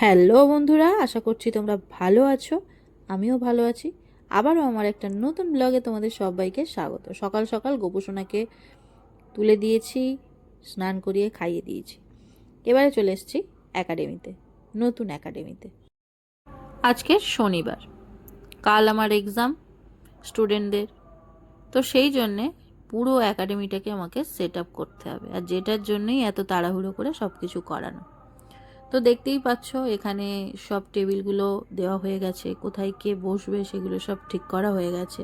Hello বন্ধুরা, আশা করছি তোমরা ভালো আছো, আমিও ভালো আছি। আবারও আমার একটা নতুন ব্লগে তোমাদের সবাইকে স্বাগত। সকাল সকাল গোপুসোনাকে তুলে দিয়েছি, স্নান করিয়ে খাইয়ে দিয়েছি। এবারে চলে এসেছি একাডেমিতে নতুন একাডেমিতে আজকে শনিবার, কাল আমার এক্সাম স্টুডেন্টদের তো সেই জন্যে পুরো একাডেমিটাকে আমাকে সেট আপ করতে হবে, আর যেটার জন্যই এত তাড়াহুড়ো করে সব কিছু করানো। তো দেখতেই পাচ্ছ, এখানে সব টেবিলগুলো দেওয়া হয়ে গেছে। কোথায় কে বসবে সেগুলো সব ঠিক করা হয়ে গেছে।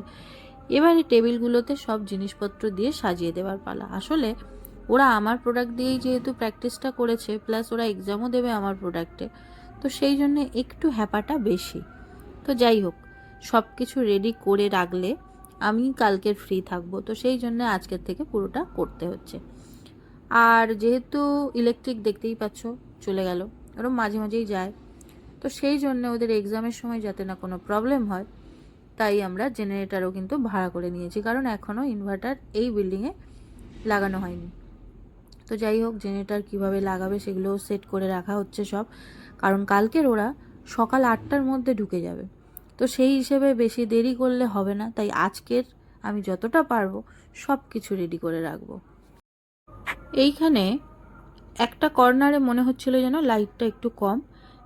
এবারে টেবিলগুলোতে সব জিনিসপত্র দিয়ে সাজিয়ে দেওয়ার পালা। আসলে ওরা আমার প্রোডাক্ট দিয়েই যেহেতু প্র্যাকটিসটা করেছে প্লাস ওরা এক্সামও দেবে আমার প্রোডাক্টে তো সেই জন্য একটু হ্যাপাটা বেশি। তো যাই হোক, সব কিছু রেডি করে রাখলে আমি কালকের ফ্রি থাকব। তো সেই জন্য আজকের থেকে পুরোটা করতে হচ্ছে। আর যেহেতু ইলেকট্রিক দেখতেই পাচ্ছ চলে গেল। ওরম মাঝে মাঝেই যায়। তো সেই জন্য ওদের এক্সামের সময় যাতে না কোনো প্রবলেম হয়, তাই আমরা জেনারেটারও কিন্তু ভাড়া করে নিয়েছি। কারণ এখনও ইনভার্টার এই বিল্ডিংয়ে লাগানো হয়নি। তো যাই হোক জেনারেটার কীভাবে লাগাবে সেগুলো সেট করে রাখা হচ্ছে সব। কারণ কালকের ওরা সকাল আটটার মধ্যে ঢুকে যাবে। তো সেই হিসেবে বেশি দেরি করলে হবে না। তাই আজকের আমি যতটা পারব সব কিছু রেডি করে রাখব। এইখানে একটা কর্নারে মনে হচ্ছিল যেন লাইটটা একটু কম,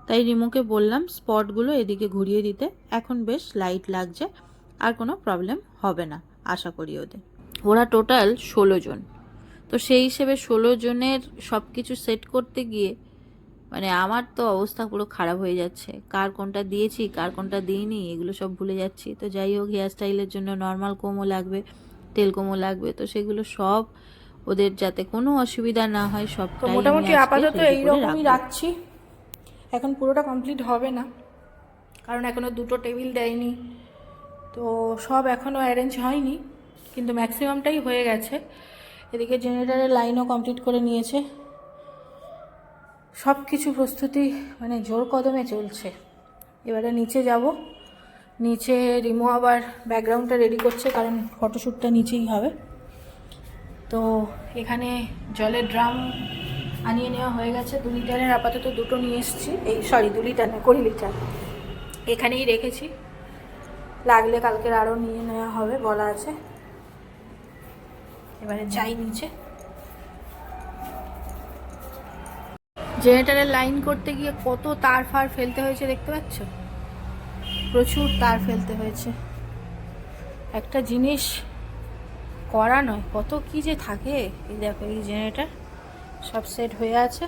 তাই রিমোকে বললাম স্পটগুলো এদিকে ঘুরিয়ে দিতে। এখন বেশ লাইট লাগছে, আর কোনো প্রবলেম হবে না, আশা করি ওদের। ওরা টোটাল ষোলো জন। তো সেই হিসেবে ষোলো জনের সব কিছু সেট করতে গিয়ে মানে আমার তো অবস্থা পুরো খারাপ হয়ে যাচ্ছে। কার কোনটা দিয়েছি, কার কোনটা দিইনি, এগুলো সব ভুলে যাচ্ছি। তো যাই হোক হেয়ার স্টাইলের জন্য নর্মাল কোমো লাগবে তেল কোমো লাগবে, তো সেগুলো সব ওদের যাতে কোনো অসুবিধা না হয় সব মোটামুটি আপাতত এইরকমই রাখছি। এখন পুরোটা কমপ্লিট হবে না কারণ এখনও দুটো টেবিল দেয়নি। তো সব এখনও অ্যারেঞ্জ হয়নি কিন্তু ম্যাক্সিমামটাই হয়ে গেছে। এদিকে জেনারেটারের লাইনও কমপ্লিট করে নিয়েছে। সব কিছু প্রস্তুতি মানে জোর কদমে চলছে। এবারে নিচে যাব। নিচে রিমো আবার ব্যাকগ্রাউন্ডটা রেডি করছে কারণ ফটোশ্যুটটা নিচেই হবে। তো এখানে জলের ড্রাম আনিয়ে নেওয়া হয়ে গেছে। দু লিটারের আপাতত দুটো নিয়ে এসেছি। এই সরি দু লিটার না কুড়ি লিটার। এখানেই রেখেছি। লাগলে কালকের আরও নিয়ে নেওয়া হবে, বলা আছে। এবারে যাই নিচে। জেনারেটারের লাইন করতে গিয়ে কত তার ফার ফেলতে হয়েছে দেখতে পাচ্ছ? প্রচুর তার ফেলতে হয়েছে। একটা জিনিস করা নয়, কত কি যে থাকে। এই দেখো, এই জেনারেটার সব সেট হয়ে আছে।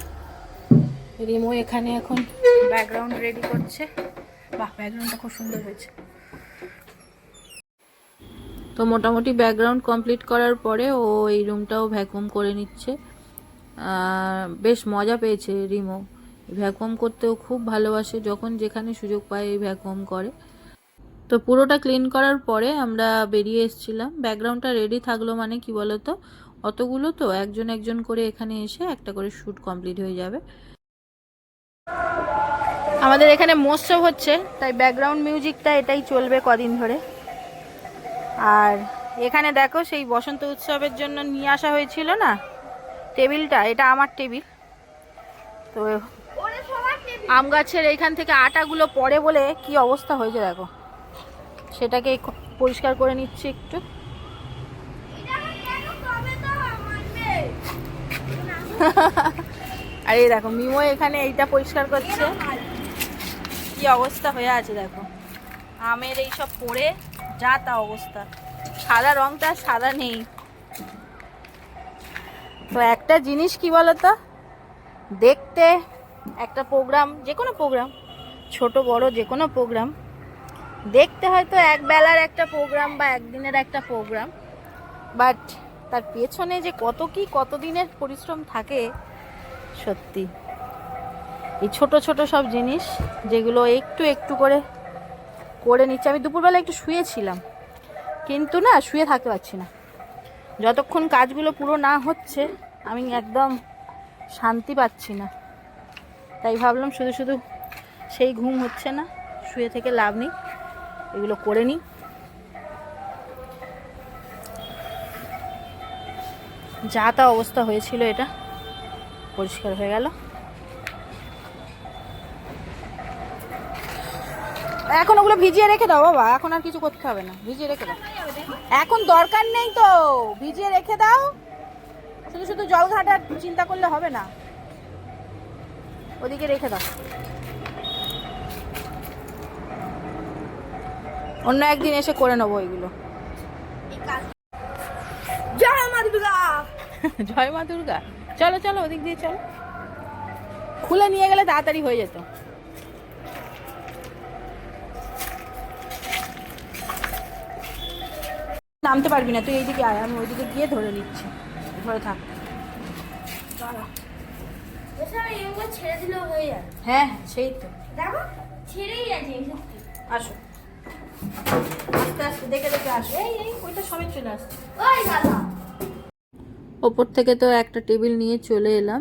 রিমো এখানে এখন ব্যাকগ্রাউন্ড রেডি করছে। বাহ ব্যাকগ্রাউন্ডটা খুব সুন্দর হয়েছে। তো মোটামুটি ব্যাকগ্রাউন্ড কমপ্লিট করার পরে ও এই রুমটাও ভ্যাকুম করে নিচ্ছে। বেশ মজা পেয়েছে রিমো। ভ্যাকুম করতেও খুব ভালোবাসে, যখন যেখানে সুযোগ পায় এই ভ্যাকুম করে। তো পুরোটা ক্লিন করার পরে আমরা বেরিয়ে এসেছিলাম। ব্যাকগ্রাউন্ডটা রেডি থাকল মানে কি বলতো? অতগুলো তো একজন একজন করে এখানে এসে একটা করে শ্যুট কমপ্লিট হয়ে যাবে। আমাদের এখানে মহোৎসব হচ্ছে তাই ব্যাকগ্রাউন্ড মিউজিকটা এটাই চলবে কদিন ধরে। আর এখানে দেখো সেই বসন্ত উৎসবের জন্য নিয়ে আসা হয়েছিল না? টেবিলটা এটা আমার টেবিল। তো আম গাছের এইখান থেকে আটাগুলো পড়ে বলে কি অবস্থা হয়েছে দেখো। সেটাকে পরিষ্কার করে নিচ্ছি একটু। আর এই দেখো, মিমো এখানে এইটা পরিষ্কার করছে। কি অবস্থা হয়ে আছে দেখো। আমের এই সব পড়ে, যা তা অবস্থা। সাদা রংটা সাদা নেই। তো একটা জিনিস কি বলতো? দেখতে একটা প্রোগ্রাম যে কোনো প্রোগ্রাম ছোট বড় যে কোনো প্রোগ্রাম দেখতে হয়তো এক বেলার একটা প্রোগ্রাম বা একদিনের একটা প্রোগ্রাম বাট তার পেছনে যে কত কি কত দিনের পরিশ্রম থাকে, সত্যি। এই ছোট ছোট সব জিনিস যেগুলো একটু একটু করে করে নিচ্ছে। আমি দুপুরবেলা একটু শুয়েছিলাম, কিন্তু না, শুয়ে থাকতে পারছি না। যতক্ষণ কাজগুলো পুরো না হচ্ছে, আমি একদম শান্তি পাচ্ছি না। তাই ভাবলাম শুধু শুধু সেই ঘুম হচ্ছে না, শুয়ে থেকে লাভ নেই। এগুলো করে নিই। যা তা অবস্থা হয়েছিল এটা, পরিষ্কার হয়ে গেল। এখন ওগুলো ভিজিয়ে রেখে দাও বাবা, এখন আর কিছু করতে হবে না, ভিজিয়ে রেখে দাও। এখন দরকার নেই তো, ভিজিয়ে রেখে দাও। শুধু শুধু জল ঘাটার চিন্তা করলে হবে না। ওদিকে রেখে দাও। অন্য একদিন এসে করে নেব ওইগুলো। জয় মা দুর্গা! জয় মা দুর্গা। চলো চলো ওদিক দিয়ে চলো। খুলে নিয়ে গেলে তাড়াতাড়ি হয়ে যেত। নামতে পারবি না তুই এইদিকে আয় আমি ওইদিকে গিয়ে ধরে নিচ্ছি। ধরে থাক। এগুলো হ্যাঁ, সেই তো। দেখো ছেড়েই আছে আসো। আস্তে আস্তে দেখে দেখে আসো এই এই ওইটা সবাই চলে আসছে। ওই দাদা। ওপর থেকে তো একটা টেবিল নিয়ে চলে এলাম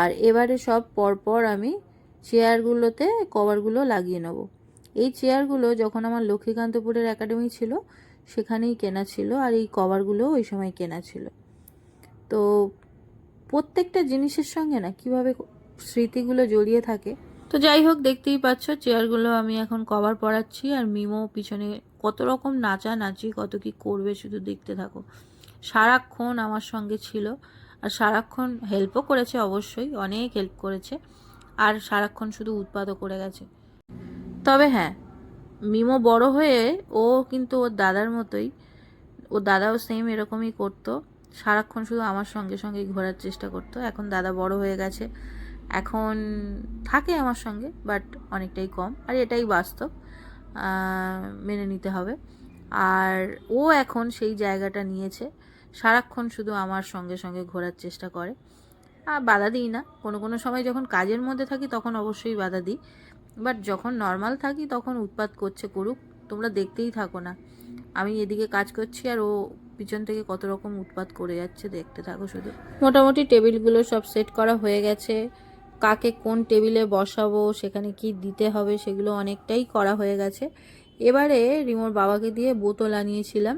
আর এবারে সব পরপর আমি চেয়ারগুলোতে কভারগুলো লাগিয়ে নেব। এই চেয়ারগুলো যখন আমার লক্ষ্মীকান্তপুরের একাডেমি ছিল সেখানেই কেনা ছিল আর এই কভারগুলো ওই সময় কেনা ছিল। তো প্রত্যেকটা জিনিসের সঙ্গে না কীভাবে স্মৃতিগুলো জড়িয়ে থাকে। তো যাই হোক দেখতেই পাচ্ছ চেয়ারগুলো আমি এখন কভার পরাচ্ছি আর মিমো পিছনে কত রকম নাচা নাচি কত কি করবে শুধু দেখতে থাকো। সারাক্ষণ আমার সঙ্গে ছিল। আর সারাক্ষণ হেল্পও করেছে অবশ্যই, অনেক হেল্প করেছে। আর সারাক্ষণ শুধু উৎপাদও করে গেছে। তবে হ্যাঁ মিমো বড় হয়ে ও কিন্তু ওর দাদার মতোই ও দাদাও সেম এরকমই করতো। সারাক্ষণ শুধু আমার সঙ্গে সঙ্গেই ঘোরার চেষ্টা করতো। এখন দাদা বড় হয়ে গেছে। এখন থাকে আমার সঙ্গে বাট অনেকটাই কম। আর এটাই বাস্তব। মেনে নিতে হবে। আর ও এখন সেই জায়গাটা নিয়েছে। সারাক্ষণ শুধু আমার সঙ্গে সঙ্গে ঘোরার চেষ্টা করে। আর বাধা দিই না। কোনো কোনো সময় যখন কাজের মধ্যে থাকি তখন অবশ্যই বাধা দিই। বাট যখন নর্মাল থাকি তখন উৎপাত করছে করুক, তোমরা দেখতেই থাকো না। আমি এদিকে কাজ করছি আর ও পিছন থেকে কত রকম উৎপাত করে যাচ্ছে, দেখতে থাকো শুধু। মোটামুটি টেবিলগুলো সব সেট করা হয়ে গেছে। কাকে কোন টেবিলে বসাবো, সেখানে কি দিতে হবে, সেগুলো অনেকটাই করা হয়ে গেছে। এবারে রিমোর বাবাকে দিয়ে বোতল আনিয়েছিলাম।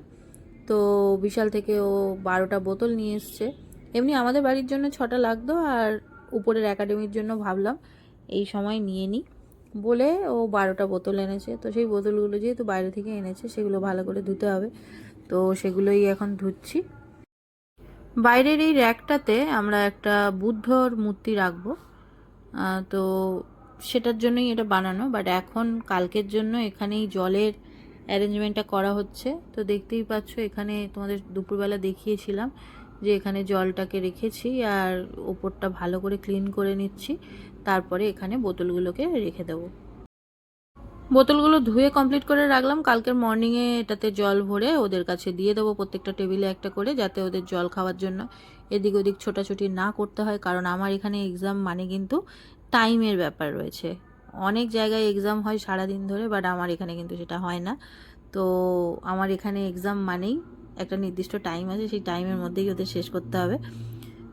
তো বিশাল থেকে ও বারোটা বোতল নিয়ে এসছে। এমনি আমাদের বাড়ির জন্য ছটা লাগতো আর উপরের একাডেমির জন্য ভাবলাম এই সময় নিয়ে নিই বলে ও বারোটা বোতল এনেছে। তো সেই বোতলগুলো যেহেতু বাইরে থেকে এনেছে, সেগুলো ভালো করে ধুতে হবে। তো সেগুলোই এখন ধুচ্ছি। বাইরের এই র্যাকটাতে আমরা একটা বুদ্ধর মূর্তি রাখব। তো সেটার জন্যই এটা বানানো বাট এখন কালকের জন্য এখানেই জলের অ্যারেঞ্জমেন্টটা করা হচ্ছে। তো দেখতেই পাচ্ছ, এখানে তোমাদের দুপুরবেলা দেখিয়েছিলাম যে এখানে জলটাকে রেখেছি আর ওপরটা ভালো করে ক্লিন করে নিচ্ছি। তারপরে এখানে বোতলগুলোকে রেখে দেবো। বোতলগুলো ধুয়ে কমপ্লিট করে রাখলাম। কালকের মর্নিংয়ে এটাতে জল ভরে ওদের কাছে দিয়ে দেবো প্রত্যেকটা টেবিলে একটা করে, যাতে ওদের জল খাওয়ার জন্য। এদিক ওদিক ছোটাছুটি না করতে হয়, কারণ আমার এখানে এক্সাম মানে কিন্তু টাইমের ব্যাপার রয়েছে। অনেক জায়গায় এক্সাম হয় সারাদিন ধরে বাট আমার এখানে কিন্তু সেটা হয় না। তো আমার এখানে এক্সাম মানেই একটা নির্দিষ্ট টাইম আছে, সেই টাইমের মধ্যেই ওদের শেষ করতে হবে।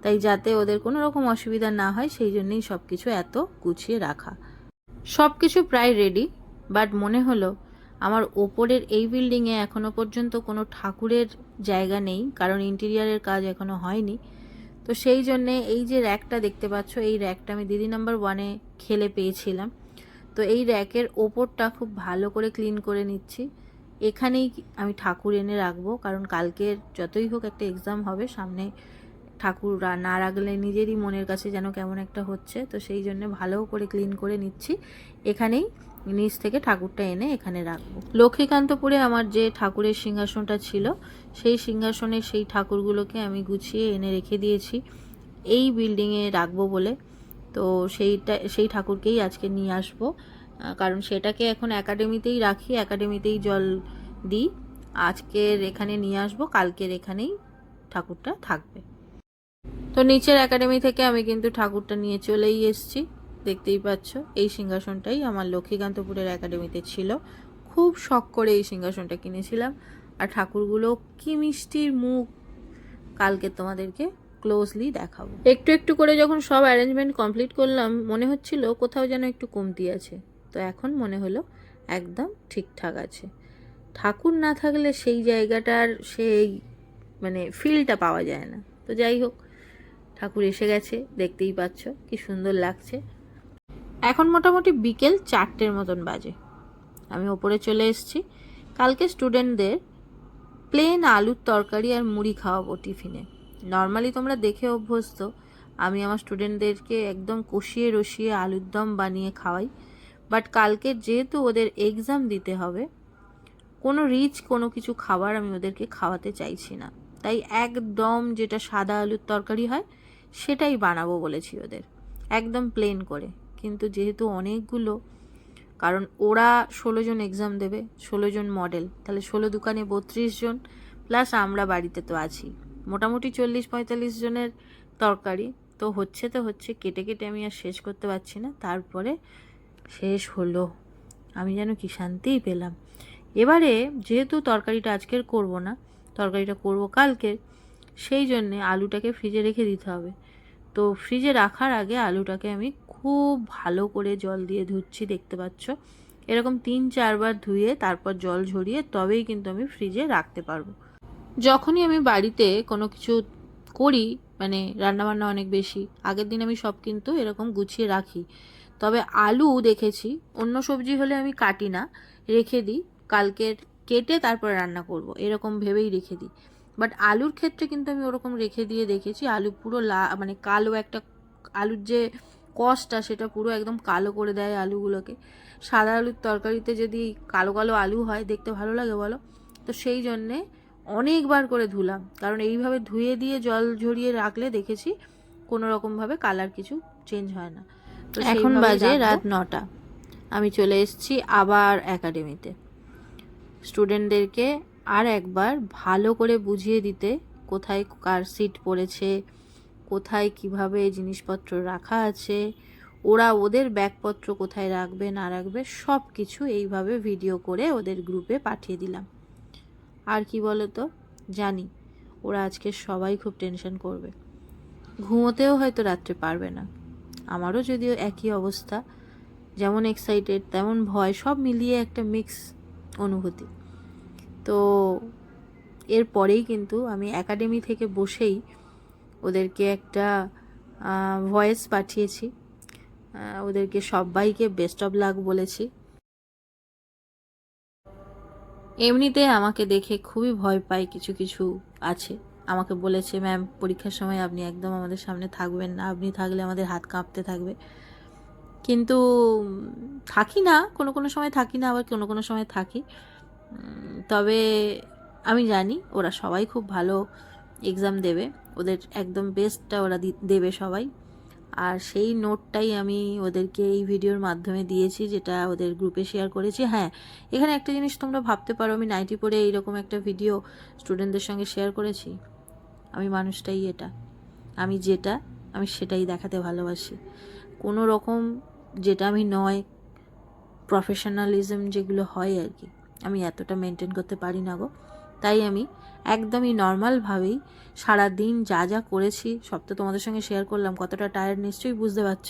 তাই যাতে ওদের কোনো রকম অসুবিধা না হয়, সেই জন্যই সব কিছু এত গুছিয়ে রাখা। সব কিছু প্রায় রেডি বাট মনে হলো, আমার ওপরের এই বিল্ডিংয়ে এখনও পর্যন্ত কোনো ঠাকুরের জায়গা নেই, কারণ ইন্টেরিয়ারের কাজ এখনও হয়নি। তো সেই জন্যে এই যে র্যাকটা দেখতে পাচ্ছ, এই র্যাকটা আমি দিদি নাম্বার ওয়ানে খেলে পেয়েছিলাম। তো এই র্যাকের ওপরটা খুব ভালো করে ক্লিন করে নিচ্ছি। এখানেই আমি ঠাকুর এনে রাখব, কারণ কালকের যতই হোক একটা এক্সাম হবে, সামনে ঠাকুর না রাখলে নিজেরই মনের কাছে যেন কেমন একটা হচ্ছে। তো সেই জন্য ভালো করে ক্লিন করে নিচ্ছি। এখানেই নিচ থেকে ঠাকুরটা এনে এখানে রাখব। লক্ষ্মীকান্তপুরে আমার যে ঠাকুরের সিংহাসনটা ছিল, সেই সিংহাসনের সেই ঠাকুরগুলোকে আমি গুছিয়ে এনে রেখে দিয়েছি। এই বিল্ডিংয়ে রাখব বলে। তো সেইটা, সেই ঠাকুরকেই আজকে নিয়ে আসব। কারণ সেটাকে এখন একাডেমিতেই রাখি, একাডেমিতেই জল দিই। আজকের এখানে নিয়ে আসব, কালকের এখানেই ঠাকুরটা থাকবে। তো নিচের একাডেমি থেকে আমি কিন্তু ঠাকুরটা নিয়ে চলেই এসেছি। দেখতেই পাচ্ছ, এই সিংহাসনটাই আমার লক্ষ্মীকান্তপুরের একাডেমিতে ছিল। খুব শখ করে এই সিংহাসনটা কিনেছিলাম। আর ঠাকুরগুলো কি মিষ্টির মুখ! কালকে তোমাদেরকে ক্লোজলি দেখাবো। একটু একটু করে যখন সব অ্যারেঞ্জমেন্ট কমপ্লিট করলাম, মনে হচ্ছিল কোথাও যেন একটু কমতি আছে। তো এখন মনে হলো একদম ঠিকঠাক আছে। ঠাকুর না থাকলে সেই জায়গাটার সেই মানে ফিলটা পাওয়া যায় না। তো যাই হোক, ঠাকুর এসে গেছে, দেখতেই পাচ্ছ, কি সুন্দর লাগছে। এখন মোটামুটি বিকেল চারটের মতন বাজে। আমি ওপরে চলে এসেছি। কালকে স্টুডেন্টদের প্লেন আলুর তরকারি আর মুড়ি খাওয়াবো টিফিনে। নর্মালি তোমরা দেখে অভ্যস্ত, আমি আমার স্টুডেন্টদেরকে একদম কষিয়ে রসিয়ে আলুর দম বানিয়ে খাওয়াই। বাট কালকে যেহেতু ওদের এক্সাম দিতে হবে, কোনো রিচ কোনো কিছু খাবার আমি ওদেরকে খাওয়াতে চাইছি না। তাই একদম যেটা সাদা আলুর তরকারি হয়, সেটাই বানাবো বলেছি ওদের। একদম প্লেন করে। কিন্তু যেহেতু অনেকগুলো, কারণ ওরা ষোলো জন এক্সাম দেবে, ষোলো জন মডেল তাহলে ষোলো দোকানে বত্রিশ জন প্লাস আমরা বাড়িতে তো আছি। মোটামুটি চল্লিশ পঁয়তাল্লিশ জনের তরকারি, তো হচ্ছে তো হচ্ছে, কেটে কেটে আমি আর শেষ করতে পারছি না, তারপরে শেষ হলো। আমি যেন কি শান্তিই পেলাম। এবারে যেহেতু তরকারিটা আজকের করব না, তরকারিটা করব কালকের সেই জন্যে আলুটাকে ফ্রিজে রেখে দিতে হবে। তো ফ্রিজে রাখার আগে আলুটাকে আমি খুব ভালো করে জল দিয়ে ধুচ্ছি, দেখতে পাচ্ছ? এরকম তিন চারবার ধুয়ে তারপর জল ঝরিয়ে তবেই কিন্তু আমি ফ্রিজে রাখতে পারব। যখনই আমি বাড়িতে কোনো কিছু করি মানে রান্নাবান্না অনেক বেশি, আগের দিন আমি সব কিন্তু এরকম গুছিয়ে রাখি। তবে আলু দেখেছি, অন্য সবজি হলে আমি কাটি না, রেখে দিই কালকের কেটে তারপর রান্না করব, এরকম ভেবেই রেখে দিই। বাট আলুর ক্ষেত্রে কিন্তু আমি ওরকম রেখে দিয়ে দেখেছি, আলু পুরো লা মানে কালো একটা, আলুর যে কষটা সেটা পুরো একদম কালো করে দেয় আলুগুলোকে। সাদা আলুর তরকারিতে যদি কালো কালো আলু হয় দেখতে ভালো লাগে বলো? তো সেই জন্যে অনেকবার করে ধুলাম। কারণ এইভাবে ধুয়ে দিয়ে জল ঝরিয়ে রাখলে দেখেছি কোনো রকমভাবে কালার কিছু চেঞ্জ হয় না। তো এখন বাজে রাত নটা। আমি চলে এসেছি আবার একাডেমিতে। স্টুডেন্টদেরকে আর একবার ভালো করে বুঝিয়ে দিতে কোথায় কার সিট পড়েছে কোথায় কীভাবে জিনিসপত্র রাখা আছে, ওরা ওদের ব্যাগপত্র কোথায় রাখবে, না রাখবে সব কিছু এইভাবে ভিডিও করে ওদের গ্রুপে পাঠিয়ে দিলাম। আর কি বলো তো জানি, ওরা আজকে সবাই খুব টেনশন করবে। ঘুমোতেও হয়তো রাত্রে পারবে না। আমারও যদিও একই অবস্থা, যেমন এক্সাইটেড তেমন ভয়, সব মিলিয়ে একটা মিক্স অনুভূতি। তো, এরপরেই কিন্তু আমি একাডেমি থেকে বসেই ওদেরকে একটা ভয়েস পাঠিয়েছি। ওদেরকে সবাইকে বেস্ট অফ লাক বলেছি। এমনিতে আমাকে দেখে খুবই ভয় পায় কিছু কিছু আছে। আমাকে বলেছে, ম্যাম, পরীক্ষার সময় আপনি একদম আমাদের সামনে থাকবেন না। আপনি থাকলে আমাদের হাত কাঁপতে থাকবে। কিন্তু থাকি না, কোনো কোনো সময় থাকি না, আবার কোনো কোনো সময় থাকি। তবে আমি জানি ওরা সবাই খুব ভালো। এক্সাম দেবে। ওদের একদম বেস্টটা ওরা দেবে সবাই। আর সেই নোটটাই আমি ওদেরকে এই ভিডিওর মাধ্যমে দিয়েছি, যেটা ওদের গ্রুপে শেয়ার করেছি। হ্যাঁ এখানে একটা জিনিস তোমরা ভাবতে পারো, আমি নাইটি পরে এইরকম একটা ভিডিও স্টুডেন্টদের সঙ্গে শেয়ার করেছি। আমি মানুষটাই এটা। আমি যেটা, আমি সেটাই দেখাতে ভালোবাসি। কোনো রকম যেটা আমি নয় প্রফেশনালিজম যেগুলো হয় আর কি, আমি এতটা মেনটেন করতে পারি না গো। তাই আমি একদমই নর্মালভাবেই সারা দিন যা যা করেছি, সব তো তোমাদের সঙ্গে শেয়ার করলাম, কতটা টায়ার্ড নিশ্চয়ই বুঝতে পারছ।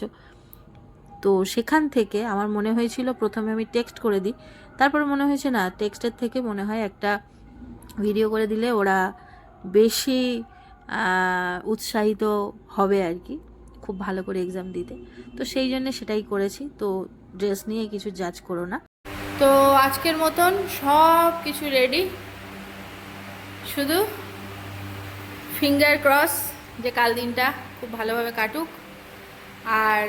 তো সেখান থেকে আমার মনে হয়েছিল প্রথমে আমি টেক্সট করে দিই, তারপরে মনে হয়েছে না টেক্সটের থেকে মনে হয় একটা ভিডিও করে দিলে ওরা বেশি উৎসাহিত হবে আর কি, খুব ভালো করে এক্সাম দিতে। তো সেই জন্য সেটাই করেছি, তো ড্রেস নিয়ে কিছু জাজ করো না। তো আজকের মতন সব কিছু রেডি শুধু ফিঙ্গার ক্রস যে কাল দিনটা খুব ভালোভাবে কাটুক। আর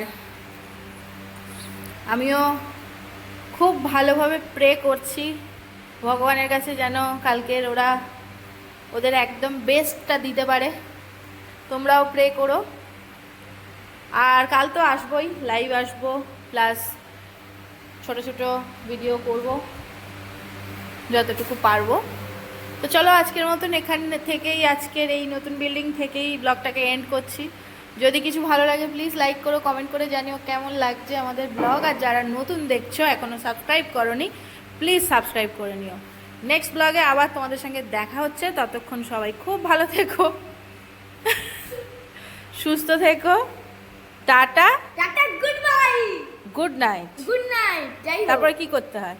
আমিও খুব ভালোভাবে প্রে করছি ভগবানের কাছে যেন কালকের ওরা ওদের একদম বেস্টটা দিতে পারে। তোমরাও প্রে করো। আর কাল তো আসবোই লাইভ আসব প্লাস ছোট ছোট ভিডিও করব, যতটুকু পারব। তো চলো আজকের মতন এখান থেকেই আজকের এই নতুন বিল্ডিং থেকেই ব্লগটাকে এন্ড করছি। যদি কিছু ভালো লাগে প্লিজ লাইক করো কমেন্ট করে জানিও কেমন লাগছে আমাদের ব্লগ। আর যারা নতুন দেখছ এখনও সাবস্ক্রাইব করনি প্লিজ সাবস্ক্রাইব করে নিও। নেক্সট ব্লগে আবার তোমাদের সঙ্গে দেখা হচ্ছে। ততক্ষণ সবাই খুব ভালো থেকো। সুস্থ থেকো। Tata. Tata good bye good night good night তারপরে কি করতে হয়?